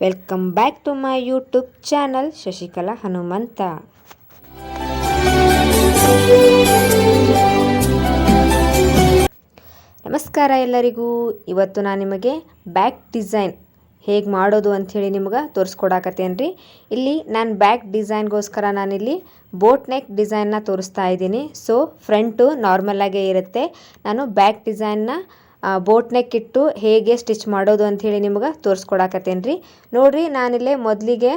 Welcome back to my YouTube channel Shashikala Hanumantha ನಮಸ್ಕಾರ ಎಲ್ಲರಿಗೂ. ಇವತ್ತು ನಾನು ನಿಮಗೆ ಬ್ಯಾಕ್ ಡಿಸೈನ್ ಹೇಗೆ ಮಾಡೋದು ಅಂಥೇಳಿ ನಿಮ್ಗೆ ತೋರಿಸ್ಕೊಡಾಕತ್ತೇನೆ ರೀ ಇಲ್ಲಿ ನಾನು ಬ್ಯಾಕ್ ಡಿಸೈನ್ಗೋಸ್ಕರ ನಾನಿಲ್ಲಿ ಬೋಟ್ ನೆಕ್ ಡಿಸೈನ್ನ ತೋರಿಸ್ತಾ ಇದ್ದೀನಿ. ಸೊ ಫ್ರಂಟು ನಾರ್ಮಲಾಗೇ ಇರುತ್ತೆ. ನಾನು ಬ್ಯಾಕ್ ಡಿಸೈನ್ನ ಬೋಟ್ ನೆಕ್ ಇಟ್ಟು ಹೇಗೆ ಸ್ಟಿಚ್ ಮಾಡೋದು ಅಂಥೇಳಿ ನಿಮ್ಗೆ ತೋರಿಸ್ಕೊಡಾಕತ್ತೇನೆ ರೀ ನೋಡಿರಿ, ನಾನಿಲ್ಲೇ ಮೊದಲಿಗೆ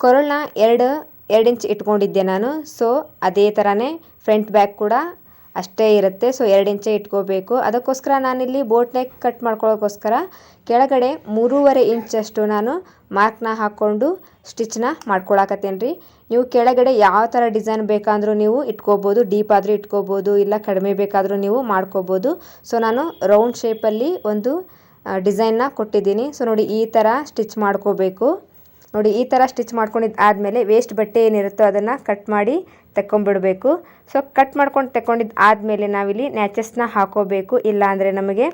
ಕೊರಳನ್ನ ಎರಡು ಎರಡು ಇಂಚ್ ಇಟ್ಕೊಂಡಿದ್ದೆ ನಾನು. ಸೊ ಅದೇ ಥರನೇ ಫ್ರಂಟ್ ಬ್ಯಾಕ್ ಕೂಡ ಅಷ್ಟೇ ಇರುತ್ತೆ. ಸೊ ಎರಡು ಇಂಚೆ ಇಟ್ಕೋಬೇಕು. ಅದಕ್ಕೋಸ್ಕರ ನಾನಿಲ್ಲಿ ಬೋಟ್ ನೆಕ್ ಕಟ್ ಮಾಡ್ಕೊಳ್ಳೋಕ್ಕೋಸ್ಕರ ಕೆಳಗಡೆ ಮೂರುವರೆ ಇಂಚಷ್ಟು ನಾನು ಮಾರ್ಕ್ನ ಹಾಕ್ಕೊಂಡು ಸ್ಟಿಚ್ನ ಮಾಡ್ಕೊಳಕತ್ತೇನೆ ರೀ. ನೀವು ಕೆಳಗಡೆ ಯಾವ ಥರ ಡಿಸೈನ್ ಬೇಕಾದರೂ ನೀವು ಇಟ್ಕೋಬೋದು. ಡೀಪ್ ಆದರೂ ಇಟ್ಕೋಬೋದು. ಇಲ್ಲ ಕಡಿಮೆ ಬೇಕಾದರೂ ನೀವು ಮಾಡ್ಕೋಬೋದು. ಸೊ ನಾನು ರೌಂಡ್ ಶೇಪಲ್ಲಿ ಒಂದು ಡಿಸೈನ್ನ ಕೊಟ್ಟಿದ್ದೀನಿ. ಸೊ ನೋಡಿ ಈ ಥರ ಸ್ಟಿಚ್ ಮಾಡ್ಕೋಬೇಕು. ನೋಡಿ, ಈ ಥರ ಸ್ಟಿಚ್ ಮಾಡ್ಕೊಂಡಿದ್ದು ಆದಮೇಲೆ ವೇಸ್ಟ್ ಬಟ್ಟೆ ಏನಿರುತ್ತೋ ಅದನ್ನು ಕಟ್ ಮಾಡಿ ತೆಕ್ಕೊಂಬಿಡಬೇಕು. ಸೊ ಕಟ್ ಮಾಡ್ಕೊಂಡು ತೆಕ್ಕೊಂಡಿದ್ದು ಆದಮೇಲೆ ನಾವಿಲ್ಲಿ ನ್ಯಾಚಸ್ನ ಹಾಕೋಬೇಕು. ಇಲ್ಲ ಅಂದರೆ ನಮಗೆ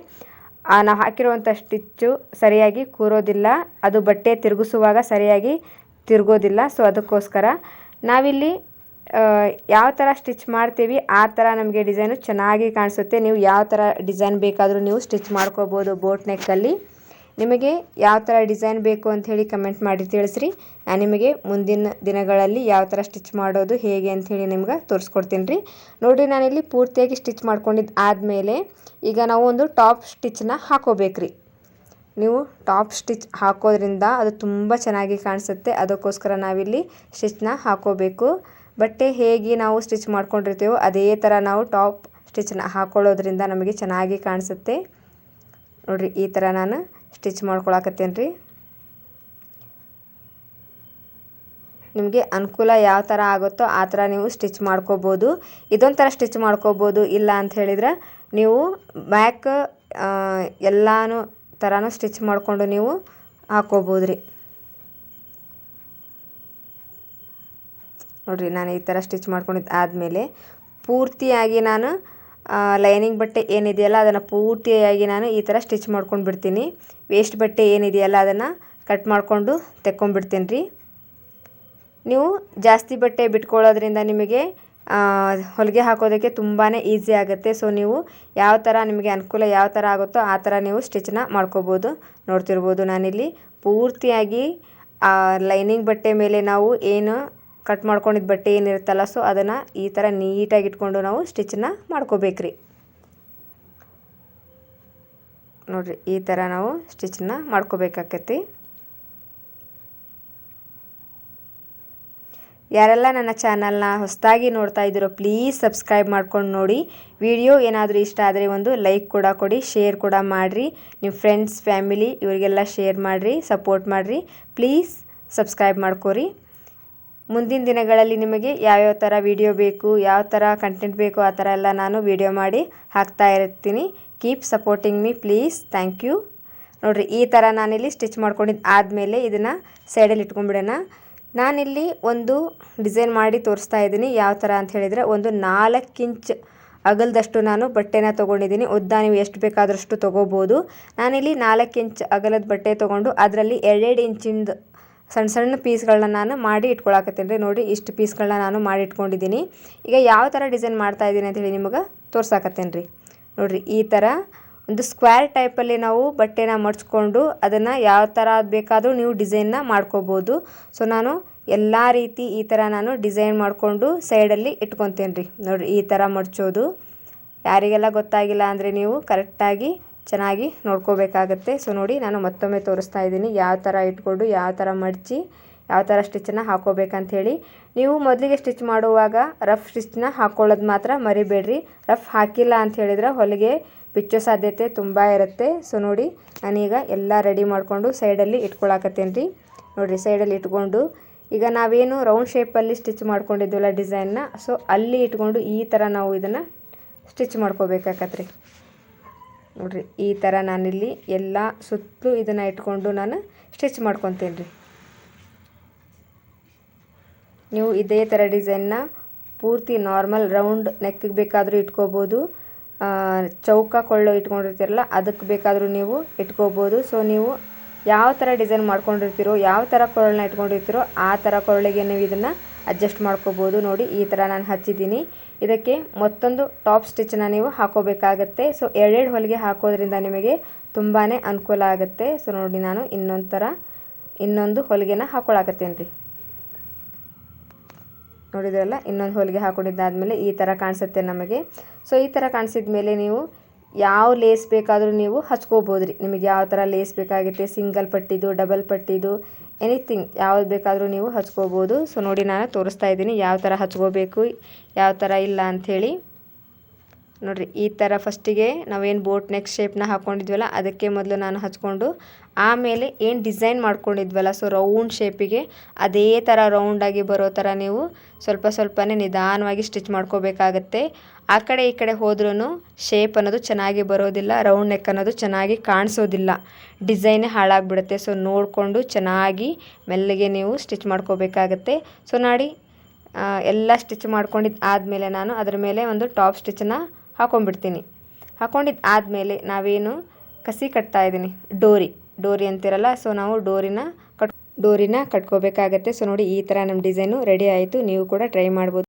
ನಾವು ಹಾಕಿರುವಂಥ ಸ್ಟಿಚ್ಚು ಸರಿಯಾಗಿ ಕೂರೋದಿಲ್ಲ. ಅದು ಬಟ್ಟೆ ತಿರುಗಿಸುವಾಗ ಸರಿಯಾಗಿ ತಿರುಗೋದಿಲ್ಲ. ಸೊ ಅದಕ್ಕೋಸ್ಕರ ನಾವಿಲ್ಲಿ ಯಾವ ಥರ ಸ್ಟಿಚ್ ಮಾಡ್ತೀವಿ, ಆ ಥರ ನಮಗೆ ಡಿಸೈನು ಚೆನ್ನಾಗಿ ಕಾಣಿಸುತ್ತೆ. ನೀವು ಯಾವ ಥರ ಡಿಸೈನ್ ಬೇಕಾದರೂ ನೀವು ಸ್ಟಿಚ್ ಮಾಡ್ಕೋಬೋದು ಬೋಟ್ ನೆಕ್ಕಲ್ಲಿ ನಿಮಗೆ ಯಾವ ಥರ ಡಿಸೈನ್ ಬೇಕು ಅಂತ ಹೇಳಿ ಕಮೆಂಟ್ ಮಾಡಿ ತಿಳಿಸ್ರಿ. ನಾನು ನಿಮಗೆ ಮುಂದಿನ ದಿನಗಳಲ್ಲಿ ಯಾವ ಥರ ಸ್ಟಿಚ್ ಮಾಡೋದು, ಹೇಗೆ ಅಂಥೇಳಿ ನಿಮ್ಗೆ ತೋರಿಸ್ಕೊಡ್ತೀನಿ ರೀ. ನೋಡಿರಿ ನಾನಿಲ್ಲಿ ಪೂರ್ತಿಯಾಗಿ ಸ್ಟಿಚ್ ಮಾಡ್ಕೊಂಡಿದ್ದು ಆದಮೇಲೆ ಈಗ ನಾವು ಒಂದು ಟಾಪ್ ಸ್ಟಿಚ್ನ ಹಾಕೋಬೇಕ್ರಿ. ನೀವು ಟಾಪ್ ಸ್ಟಿಚ್ ಹಾಕೋದ್ರಿಂದ ಅದು ತುಂಬ ಚೆನ್ನಾಗಿ ಕಾಣಿಸುತ್ತೆ. ಅದಕ್ಕೋಸ್ಕರ ನಾವಿಲ್ಲಿ ಸ್ಟಿಚ್ನ ಹಾಕೋಬೇಕು. ಬಟ್ಟೆ ಹೇಗೆ ನಾವು ಸ್ಟಿಚ್ ಮಾಡ್ಕೊಂಡಿರ್ತೀವೋ ಅದೇ ಥರ ನಾವು ಟಾಪ್ ಸ್ಟಿಚ್ನ ಹಾಕೊಳ್ಳೋದ್ರಿಂದ ನಮಗೆ ಚೆನ್ನಾಗಿ ಕಾಣಿಸುತ್ತೆ. ನೋಡಿರಿ, ಈ ಥರ ನಾನು ಸ್ಟಿಚ್ ಮಾಡ್ಕೊಳಕತ್ತೇನೆ ರೀ ನಿಮಗೆ ಅನುಕೂಲ ಯಾವ ಥರ ಆಗುತ್ತೋ ಆ ಥರ ನೀವು ಸ್ಟಿಚ್ ಮಾಡ್ಕೋಬೋದು. ಇದೊಂಥರ ಸ್ಟಿಚ್ ಮಾಡ್ಕೋಬೋದು, ಇಲ್ಲ ಅಂತ ಹೇಳಿದ್ರೆ ನೀವು ಬ್ಯಾಕ್ ಎಲ್ಲಾನು ಥರನೂ ಸ್ಟಿಚ್ ಮಾಡಿಕೊಂಡು ನೀವು ಹಾಕೋಬೋದು ರೀ ನೋಡಿರಿ, ನಾನು ಈ ಥರ ಸ್ಟಿಚ್ ಮಾಡ್ಕೊಂಡಿದ್ದು ಆದಮೇಲೆ ಪೂರ್ತಿಯಾಗಿ ನಾನು ಲೈನಿಂಗ್ ಬಟ್ಟೆ ಏನಿದೆಯಲ್ಲ ಅದನ್ನು ಪೂರ್ತಿಯಾಗಿ ನಾನು ಈ ಥರ ಸ್ಟಿಚ್ ಮಾಡ್ಕೊಂಡು ಬಿಡ್ತೀನಿ. ವೇಸ್ಟ್ ಬಟ್ಟೆ ಏನಿದೆಯಲ್ಲ ಅದನ್ನು ಕಟ್ ಮಾಡಿಕೊಂಡು ತೆಕ್ಕೊಂಡ್ಬಿಡ್ತೀನಿ ರೀ. ನೀವು ಜಾಸ್ತಿ ಬಟ್ಟೆ ಬಿಟ್ಕೊಳ್ಳೋದ್ರಿಂದ ನಿಮಗೆ ಹೊಲಿಗೆ ಹಾಕೋದಕ್ಕೆ ತುಂಬಾ ಈಸಿ ಆಗುತ್ತೆ. ಸೊ, ನೀವು ಯಾವ ಥರ ನಿಮಗೆ ಅನುಕೂಲ ಯಾವ ಥರ ಆಗುತ್ತೋ ಆ ಥರ ನೀವು ಸ್ಟಿಚ್ನ ಮಾಡ್ಕೋಬೋದು. ನೋಡ್ತಿರ್ಬೋದು ನಾನಿಲ್ಲಿ. ಪೂರ್ತಿಯಾಗಿ ಲೈನಿಂಗ್ ಬಟ್ಟೆ ಮೇಲೆ ನಾವು ಏನು ಕಟ್ ಮಾಡ್ಕೊಂಡಿದ್ದ ಬಟ್ಟೆ ಏನಿರುತ್ತಲ್ಲ ಸೊ ಅದನ್ನು ಈ ಥರ ನೀಟಾಗಿ ಇಟ್ಕೊಂಡು ನಾವು ಸ್ಟಿಚ್ನ ಮಾಡ್ಕೋಬೇಕ್ರಿ. ನೋಡಿರಿ, ಈ ಥರ ನಾವು ಸ್ಟಿಚ್ನ ಮಾಡ್ಕೋಬೇಕಾಕತಿ. ಯಾರೆಲ್ಲ ನನ್ನ ಚಾನಲ್ನ ಹೊಸದಾಗಿ ನೋಡ್ತಾ ಇದ್ದೀರೋ ಪ್ಲೀಸ್ ಸಬ್ಸ್ಕ್ರೈಬ್ ಮಾಡ್ಕೊಂಡು ನೋಡಿ. ವಿಡಿಯೋ ಏನಾದರೂ ಇಷ್ಟ ಆದರೆ ಒಂದು ಲೈಕ್ ಕೂಡ ಕೊಡಿ ಶೇರ್ ಕೂಡ ಮಾಡಿರಿ. ನಿಮ್ಮ ಫ್ರೆಂಡ್ಸ್ ಫ್ಯಾಮಿಲಿ ಇವರಿಗೆಲ್ಲ ಶೇರ್ ಮಾಡಿರಿ ಸಪೋರ್ಟ್ ಮಾಡಿರಿ. ಪ್ಲೀಸ್ ಸಬ್ಸ್ಕ್ರೈಬ್ ಮಾಡ್ಕೋರಿ. ಮುಂದಿನ ದಿನಗಳಲ್ಲಿ ನಿಮಗೆ ಯಾವ್ಯಾವ ಥರ ವಿಡಿಯೋ ಬೇಕು, ಯಾವ ಥರ ಕಂಟೆಂಟ್ ಬೇಕು, ಆ ಥರ ಎಲ್ಲ ನಾನು ವಿಡಿಯೋ ಮಾಡಿ ಹಾಕ್ತಾ ಇರ್ತೀನಿ. Keep supporting me please thank you ನೋಡಿರಿ, ಈ ಥರ ನಾನಿಲ್ಲಿ ಸ್ಟಿಚ್ ಮಾಡ್ಕೊಂಡಿದ್ದು ಆದಮೇಲೆ ಇದನ್ನು ಸೈಡಲ್ಲಿ ಇಟ್ಕೊಂಡ್ಬಿಡೋಣ. ನಾನಿಲ್ಲಿ ಒಂದು ಡಿಸೈನ್ ಮಾಡಿ ತೋರಿಸ್ತಾ ಇದ್ದೀನಿ. ಯಾವ ಥರ ಅಂತ ಹೇಳಿದರೆ, ಒಂದು ನಾಲ್ಕು ಇಂಚ್ ಅಗಲದಷ್ಟು ನಾನು ಬಟ್ಟೆನ ತೊಗೊಂಡಿದ್ದೀನಿ. ಉದ್ದ ನೀವು ಎಷ್ಟು ಬೇಕಾದಷ್ಟು ತೊಗೋಬೋದು. ನಾನಿಲ್ಲಿ ನಾಲ್ಕು ಇಂಚ್ ಅಗಲದ ಬಟ್ಟೆ ತೊಗೊಂಡು ಅದರಲ್ಲಿ ಎರಡೆರಡು ಇಂಚಿಂದು ಸಣ್ಣ ಸಣ್ಣ ಪೀಸ್ಗಳನ್ನ ನಾನು ಮಾಡಿ ಇಟ್ಕೊಳಕತ್ತೀನಿ ರೀ. ನೋಡಿ ಇಷ್ಟು ಪೀಸ್ಗಳನ್ನ ನಾನು ಮಾಡಿ ಇಟ್ಕೊಂಡಿದ್ದೀನಿ. ಈಗ ಯಾವ ಥರ ಡಿಸೈನ್ ಮಾಡ್ತಾ ಇದ್ದೀನಿ ಅಂತ ಹೇಳಿ ನಿಮಗೆ ತೋರ್ಸಾಕತ್ತೇನೆ ರೀ. ನೋಡಿರಿ, ಈ ಥರ ಒಂದು ಸ್ಕ್ವೇರ್ ಟೈಪಲ್ಲಿ ನಾವು ಬಟ್ಟೆನ ಮಡ್ಚ್ಕೊಂಡು ಅದನ್ನು ಯಾವ ಥರ ಬೇಕಾದರೂ ನೀವು ಡಿಸೈನ್ನ ಮಾಡ್ಕೋಬೋದು. ಸೊ, ನಾನು ಎಲ್ಲ ರೀತಿ ಈ ಥರ ನಾನು ಡಿಸೈನ್ ಮಾಡಿಕೊಂಡು ಸೈಡಲ್ಲಿ ಇಟ್ಕೊತೇನೆ ರೀ. ನೋಡಿರಿ, ಈ ಥರ ಮಡ್ಚೋದು ಯಾರಿಗೆಲ್ಲ ಗೊತ್ತಾಗಿಲ್ಲ ಅಂದರೆ ನೀವು ಕರೆಕ್ಟಾಗಿ ಚೆನ್ನಾಗಿ ನೋಡ್ಕೋಬೇಕಾಗತ್ತೆ. ಸೊ ನೋಡಿ ನಾನು ಮತ್ತೊಮ್ಮೆ ತೋರಿಸ್ತಾ ಇದ್ದೀನಿ ಯಾವ ಥರ ಇಟ್ಕೊಂಡು, ಯಾವ ಥರ ಮಡಚಿ, ಯಾವ ಥರ ಸ್ಟಿಚ್ಚನ್ನ ಹಾಕೋಬೇಕಂಥೇಳಿ ನೀವು ಮೊದಲಿಗೆ ಸ್ಟಿಚ್ ಮಾಡುವಾಗ ರಫ್ ಸ್ಟಿಚ್ನ ಹಾಕ್ಕೊಳ್ಳೋದು ಮಾತ್ರ ಮರಿಬೇಡ್ರಿ. ರಫ್ ಹಾಕಿಲ್ಲ ಅಂತ ಹೇಳಿದ್ರೆ ಹೊಲಿಗೆ ಬಿಚ್ಚೋ ಸಾಧ್ಯತೆ ತುಂಬ ಇರುತ್ತೆ. ಸೊ ನೋಡಿ ನಾನೀಗ ಎಲ್ಲ ರೆಡಿ ಮಾಡಿಕೊಂಡು ಸೈಡಲ್ಲಿ ಇಟ್ಕೊಳಕತ್ತೇನೆ. ರೀ ನೋಡಿರಿ ಸೈಡಲ್ಲಿ ಇಟ್ಕೊಂಡು, ಈಗ ನಾವೇನು ರೌಂಡ್ ಶೇಪಲ್ಲಿ ಸ್ಟಿಚ್ ಮಾಡ್ಕೊಂಡಿದ್ವಲ್ಲ ಡಿಸೈನ್ನ ಸೊ ಅಲ್ಲಿ ಇಟ್ಕೊಂಡು ಈ ಥರ ನಾವು ಇದನ್ನು ಸ್ಟಿಚ್ ಮಾಡ್ಕೋಬೇಕಾಗತ್ತೆ ರೀ. ನೋಡಿರಿ, ಈ ಥರ ನಾನಿಲ್ಲಿ ಎಲ್ಲ ಸುತ್ತಲೂ ಇದನ್ನು ಇಟ್ಕೊಂಡು ನಾನು ಸ್ಟಿಚ್ ಮಾಡ್ಕೊತೀನಿ ರೀ ನೀವು ಇದೇ ಥರ ಡಿಸೈನ್ನ ಪೂರ್ತಿ ನಾರ್ಮಲ್ ರೌಂಡ್ ನೆಕ್ಕಿಗೆ ಬೇಕಾದರೂ ಇಟ್ಕೋಬೋದು. ಚೌಕ ಕೊಳ್ಳೋ ಇಟ್ಕೊಂಡಿರ್ತೀರಲ್ಲ ಅದಕ್ಕೆ ಬೇಕಾದರೂ ನೀವು ಇಟ್ಕೋಬೋದು. ಸೊ ನೀವು ಯಾವ ಥರ ಡಿಸೈನ್ ಮಾಡ್ಕೊಂಡಿರ್ತೀರೋ, ಯಾವ ಥರ ಕೊರಳನ್ನ ಇಟ್ಕೊಂಡಿರ್ತೀರೋ, ಆ ಥರ ಕೊರಳಿಗೆ ನೀವು ಇದನ್ನು ಅಡ್ಜಸ್ಟ್ ಮಾಡ್ಕೋಬೋದು. ನೋಡಿ, ಈ ಥರ ನಾನು ಹಚ್ಚಿದ್ದೀನಿ. ಇದಕ್ಕೆ ಮತ್ತೊಂದು ಟಾಪ್ ಸ್ಟಿಚ್ಚನ್ನ ನೀವು ಹಾಕೋಬೇಕಾಗತ್ತೆ. ಸೊ, ಎರಡೆರಡು ಹೊಲಿಗೆ ಹಾಕೋದ್ರಿಂದ ನಿಮಗೆ ತುಂಬಾ ಅನುಕೂಲ ಆಗುತ್ತೆ. ಸೊ, ನೋಡಿ, ನಾನು ಇನ್ನೊಂದು ಥರ ಇನ್ನೊಂದು ಹೊಲಿಗೆನ ಹಾಕೊಳಕತ್ತೇನೆ ನೋಡಿದ್ರಲ್ಲ ಇನ್ನೊಂದು ಹೊಲಿಗೆ ಹಾಕೊಂಡಿದ್ದಾದಮೇಲೆ ಈ ಥರ ಕಾಣಿಸುತ್ತೆ ನಮಗೆ. ಸೊ, ಈ ಥರ ಕಾಣಿಸಿದ ಮೇಲೆ ನೀವು ಯಾವ ಲೇಸ್ ಬೇಕಾದರೂ ನೀವು ಹಚ್ಕೋಬೋದು ರೀ ನಿಮಗೆ ಯಾವ ಥರ ಲೇಸ್ ಬೇಕಾಗುತ್ತೆ? ಸಿಂಗಲ್ ಪಟ್ಟಿದು, ಡಬಲ್ ಪಟ್ಟಿದು ಎನಿಥಿಂಗ್ ಯಾವ್ದು ಬೇಕಾದರೂ ನೀವು ಹಚ್ಕೋಬೋದು. ಸೊ ನೋಡಿ, ನಾನು ತೋರಿಸ್ತಾ ಇದ್ದೀನಿ, ಯಾವ ಥರ ಹಚ್ಕೋಬೇಕು, ಯಾವ ಥರ ಇಲ್ಲ ಅಂಥೇಳಿ. ನೋಡಿರಿ, ಈ ಥರ ಫಸ್ಟಿಗೆ ನಾವೇನು ಬೋಟ್ ನೆಕ್ ಶೇಪ್ನ ಹಾಕ್ಕೊಂಡಿದ್ವಲ್ಲ ಅದಕ್ಕೆ ಮೊದಲು ನಾನು ಹಚ್ಕೊಂಡು, ಆಮೇಲೆ ಏನು ಡಿಸೈನ್ ಮಾಡ್ಕೊಂಡಿದ್ವಲ್ಲ ಸೊ ರೌಂಡ್ ಶೇಪಿಗೆ ಅದೇ ಥರ ರೌಂಡಾಗಿ ಬರೋ ಥರ ನೀವು ಸ್ವಲ್ಪ ಸ್ವಲ್ಪನೇ ನಿಧಾನವಾಗಿ ಸ್ಟಿಚ್ ಮಾಡ್ಕೋಬೇಕಾಗತ್ತೆ. ಆ ಕಡೆ ಈ ಕಡೆ ಹೋದ್ರೂ ಶೇಪ್ ಅನ್ನೋದು ಚೆನ್ನಾಗಿ ಬರೋದಿಲ್ಲ ರೌಂಡ್ ನೆಕ್ ಅನ್ನೋದು ಚೆನ್ನಾಗಿ ಕಾಣಿಸೋದಿಲ್ಲ. ಡಿಸೈನೇ ಹಾಳಾಗಿಬಿಡುತ್ತೆ ಸೊ ನೋಡಿಕೊಂಡು ಚೆನ್ನಾಗಿ ಮೆಲ್ಲಗೆ ನೀವು ಸ್ಟಿಚ್ ಮಾಡ್ಕೋಬೇಕಾಗತ್ತೆ. ಸೊ ನೋಡಿ ಎಲ್ಲ ಸ್ಟಿಚ್ ಮಾಡ್ಕೊಂಡಿದ್ದು ಆದಮೇಲೆ ನಾನು ಅದರ ಮೇಲೆ ಒಂದು ಟಾಪ್ ಸ್ಟಿಚ್ಚನ್ನು ಹಾಕೊಂಡ್ಬಿಡ್ತೀನಿ. ಹಾಕೊಂಡಿದ್ದು ಆದಮೇಲೆ ನಾವೇನು ಕಸಿ ಕಟ್ತಾ ಇದ್ದೀನಿ. ಡೋರಿ ಡೋರಿ ಅಂತಿರಲ್ಲ ಸೊ ನಾವು ಡೋರಿನ ಕಟ್, ಡೋರಿನ ಕಟ್ಕೋಬೇಕಾಗತ್ತೆ. ಸೊ ನೋಡಿ ಈ ಥರ ನಮ್ಮ ಡಿಸೈನು ರೆಡಿ ಆಯಿತು. ನೀವು ಕೂಡ ಟ್ರೈ ಮಾಡ್ಬೋದು.